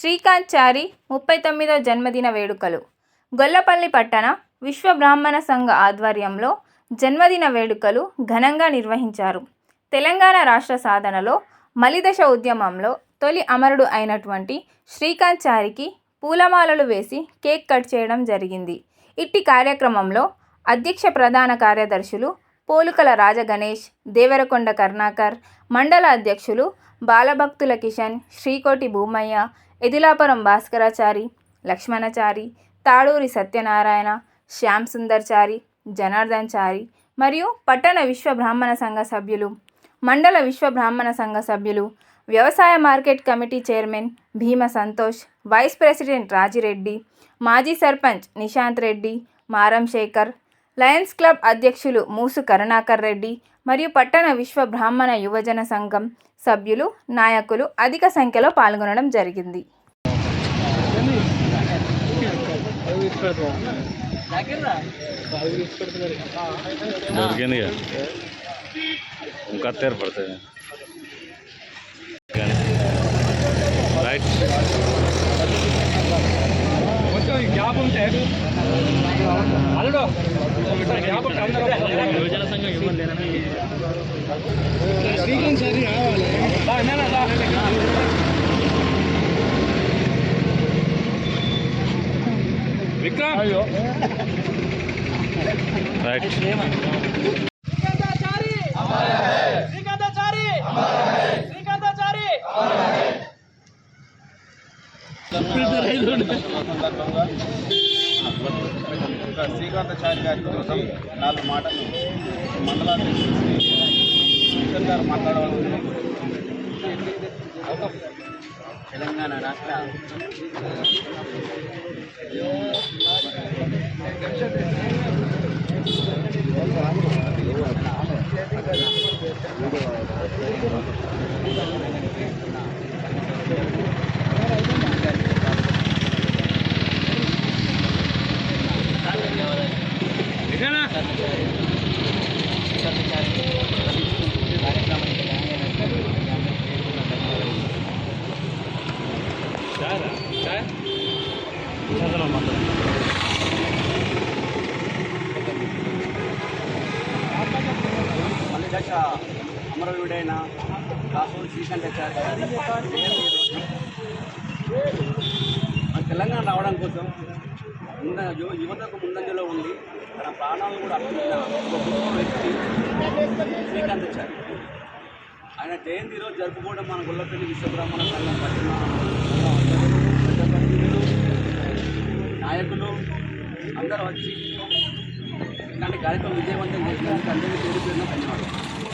శ్రీకాంత్ చారి ముప్పై తొమ్మిదో జన్మదిన వేడుకలు. గొల్లపల్లి పట్టణ విశ్వ బ్రాహ్మణ సంఘ ఆధ్వర్యంలో జన్మదిన వేడుకలు ఘనంగా నిర్వహించారు. తెలంగాణ రాష్ట్ర సాధనలో మలిదశ ఉద్యమంలో తొలి అమరుడు అయినటువంటి శ్రీకాంత్ చారికి పూలమాలలు వేసి కేక్ కట్ చేయడం జరిగింది. ఇట్టి కార్యక్రమంలో అధ్యక్ష ప్రధాన కార్యదర్శులు పోలుకల రాజగణేష్ దేవరకొండ కర్ణాకర్ మండల అధ్యక్షులు బాలభక్తుల కిషన్ శ్రీకోటి భూమయ్య ఎదిలాపురం భాస్కరాచారి లక్ష్మణచారి తాడూరి సత్యనారాయణ శ్యామ్ సుందర్ చారి జనార్దన్ చారి మరియు పట్టణ విశ్వ బ్రాహ్మణ సంఘ సభ్యులు మండల విశ్వ బ్రాహ్మణ సంఘ సభ్యులు వ్యవసాయ market committee chairman Bhima Santosh vice president Rajireddy మాజీ సర్పంచ్ నిశాంత్ రెడ్డి మారం శేఖర్ లయన్స్ క్లబ్ అధ్యక్షులు మూసు కరుణాకర్ రెడ్డి మరియు పట్టణ విశ్వ బ్రాహ్మణ యువజన సంఘం సభ్యులు నాయకులు అధిక సంఖ్యలో పాల్గొనడం జరిగింది. ఇంకా గ్యాప్ ఉంటే అల్లుడు గ్యాప్ యువజన సంఘం ఇవ్వండి సారి. విక్రమ్. రైట్ శ్రీకాంతాచారి శ్రీకాంతాచారి శ్రీకాంతాచారి ఒక శ్రీకాంతాచారి గారి కోసం నాలుగు మాటలు మండలాధ్యక్షులు శంకర్ గారు మాట్లాడవలసింది తెలంగాణ రాష్ట్ర మళ్ళీ దశ అమరవీడైన కాసూరు శ్రీకాంతాచారి గారి మన తెలంగాణ రావడం కోసం ముంద యువతకు ముందంజలో ఉండి తన ప్రాణాలను కూడా అర్పించిన ఒక గొప్ప వ్యక్తి శ్రీకాంతాచారి ఆయన జయంతి రోజు జరుపుకోవడం మన గొల్లపల్లి విశ్వబ్రాహ్మణ సంఘం పట్టిన అందరూ వచ్చి ఇలాంటి కార్యక్రమం విజయవంతం చేసినందుకు అందరికీ పేరు పేరున ధన్యవాదాలు.